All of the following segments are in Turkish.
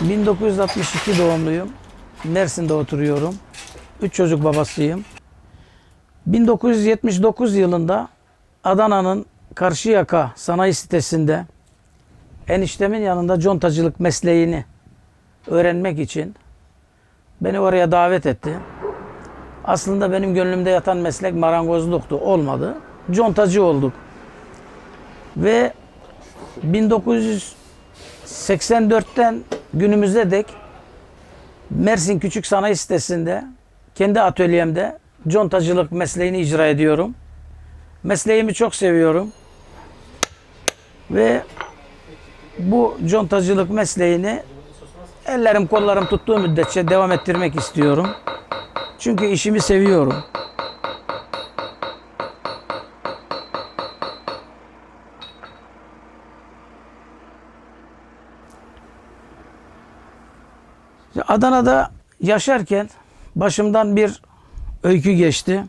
1962 doğumluyum. Mersin'de oturuyorum. Üç çocuk babasıyım. 1979 yılında Adana'nın Karşıyaka sanayi sitesinde eniştemin yanında contacılık mesleğini öğrenmek için beni oraya davet etti. Aslında benim gönlümde yatan meslek marangozluktu. Olmadı. Contacı olduk. Ve 1984'ten günümüze dek Mersin Küçük Sanayi Sitesi'nde kendi atölyemde contacılık mesleğini icra ediyorum. Mesleğimi çok seviyorum. Ve bu contacılık mesleğini ellerim kollarım tuttuğu müddetçe devam ettirmek istiyorum. Çünkü işimi seviyorum. Adana'da yaşarken başımdan bir öykü geçti.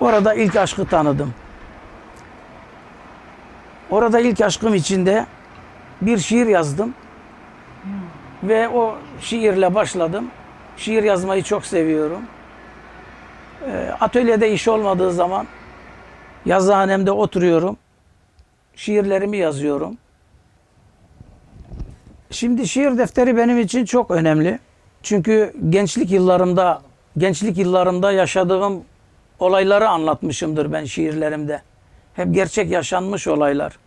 Orada ilk aşkı tanıdım. Orada ilk aşkım içinde bir şiir yazdım. Ve o şiirle başladım. Şiir yazmayı çok seviyorum. Ee, Atölyede iş olmadığı zaman yazıhanemde oturuyorum. Şiirlerimi yazıyorum. Şimdi şiir defteri benim için çok önemli. Çünkü gençlik yıllarımda gençlik yıllarımda yaşadığım olayları anlatmışımdır ben şiirlerimde. Hep gerçek yaşanmış olaylar.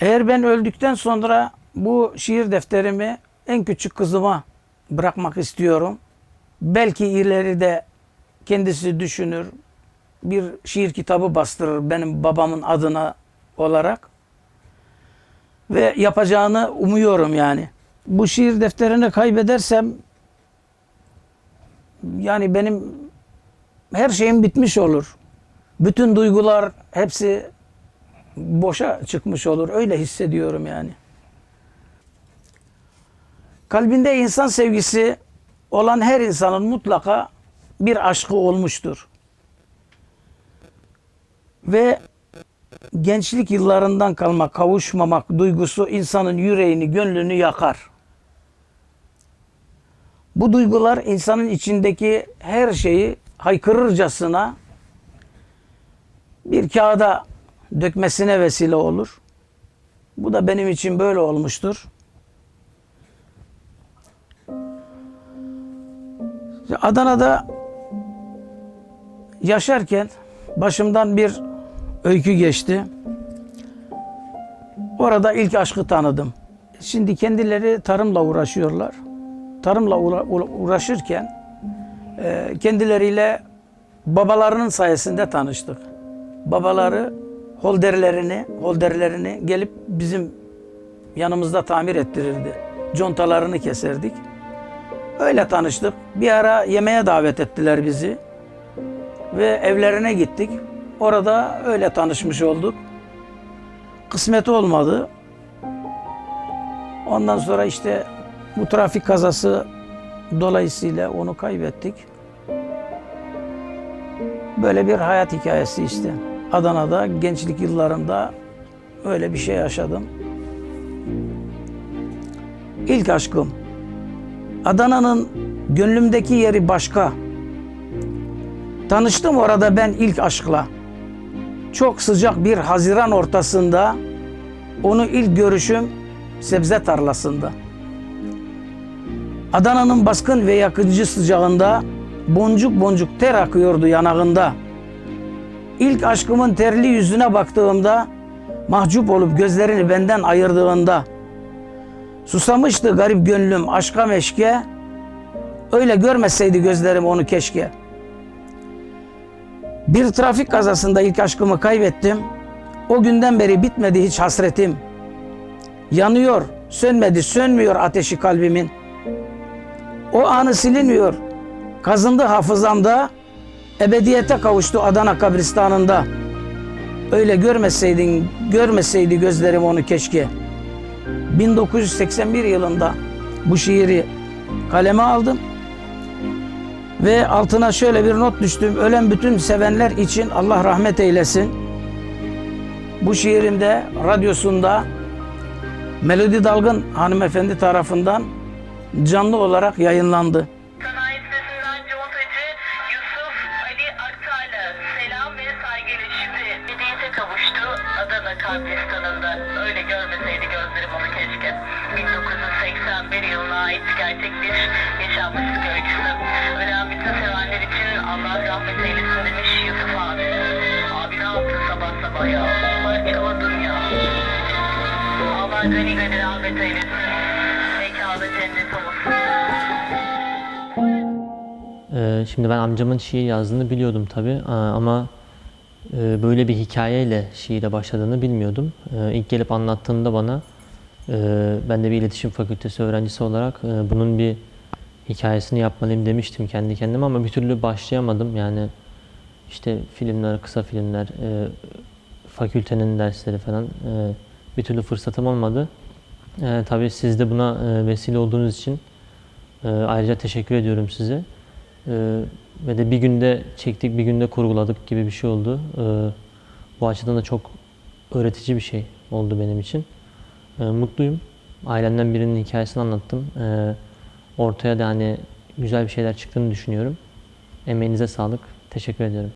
Eğer ben öldükten sonra bu şiir defterimi en küçük kızıma bırakmak istiyorum. Belki ileride kendisi düşünür, bir şiir kitabı bastırır benim babamın adına olarak. Ve yapacağını umuyorum yani. Bu şiir defterini kaybedersem yani benim her şeyim bitmiş olur. Bütün duygular hepsi boşa çıkmış olur. Öyle hissediyorum yani. Kalbinde insan sevgisi olan her insanın mutlaka bir aşkı olmuştur. Ve gençlik yıllarından kalma kavuşmamak duygusu insanın yüreğini, gönlünü yakar. Bu duygular insanın içindeki her şeyi haykırırcasına bir kağıda dökmesine vesile olur. Bu da benim için böyle olmuştur. Adana'da yaşarken başımdan bir öykü geçti. Orada ilk aşkı tanıdım. Şimdi kendileri tarımla uğraşıyorlar. Tarımla uğra- uğra- uğraşırken e, kendileriyle babalarının sayesinde tanıştık. Babaları holderlerini, holderlerini gelip bizim yanımızda tamir ettirirdi. Contalarını keserdik. Öyle tanıştık. Bir ara yemeğe davet ettiler bizi. Ve evlerine gittik. Orada öyle tanışmış olduk. Kısmet olmadı. Ondan sonra işte bu trafik kazası dolayısıyla onu kaybettik. Böyle bir hayat hikayesi işte. Adana'da gençlik yıllarımda öyle bir şey yaşadım. İlk aşkım. Adana'nın gönlümdeki yeri başka. Tanıştım orada ben ilk aşkla. Çok sıcak bir Haziran ortasında onu ilk görüşüm sebze tarlasında. Adana'nın baskın ve yakıcı sıcağında boncuk boncuk ter akıyordu yanağında. İlk aşkımın terli yüzüne baktığımda mahcup olup gözlerini benden ayırdığında susamıştı garip gönlüm aşka meşke öyle görmeseydi gözlerim onu keşke. Bir trafik kazasında ilk aşkımı kaybettim. O günden beri bitmedi hiç hasretim. Yanıyor, sönmedi, sönmüyor ateşi kalbimin. O anı silinmiyor. Kazındı hafızamda. Ebediyete kavuştu Adana kabristanında. Öyle görmeseydin, görmeseydi gözlerim onu keşke. 1981 yılında bu şiiri kaleme aldım. Ve altına şöyle bir not düştüm. Ölen bütün sevenler için Allah rahmet eylesin. Bu şiirimde radyosunda Melodi Dalgın hanımefendi tarafından canlı olarak yayınlandı. Kavuştu Adana kabristanında. Öyle görmeseydi gözlerim onu keşke. 1981 yılına ait gerçek bir yaşanmışlık öyküsü. Ölen bütün sevenler için Allah rahmet eylesin demiş Yusuf abi. Abi ne yaptın sabah sabah ya? Parçaladın ya. Allah gani gani rahmet eylesin. Mekanı cennet olsun. Ee, Şimdi ben amcamın şiir yazdığını biliyordum tabii ama e, böyle bir hikayeyle şiire başladığını bilmiyordum. Ee, İlk gelip anlattığında bana e, ben de bir iletişim fakültesi öğrencisi olarak e, bunun bir hikayesini yapmalıyım demiştim kendi kendime ama bir türlü başlayamadım. Yani işte filmler, kısa filmler, e, fakültenin dersleri falan e, bir türlü fırsatım olmadı. E, Tabii siz de buna e, vesile olduğunuz için e, ayrıca teşekkür ediyorum size. Ee, ve de bir günde çektik, bir günde kurguladık gibi bir şey oldu. Ee, bu açıdan da çok öğretici bir şey oldu benim için. Ee, mutluyum. Ailemden birinin hikayesini anlattım. Ee, ortaya da hani güzel bir şeyler çıktığını düşünüyorum. Emeğinize sağlık. Teşekkür ediyorum.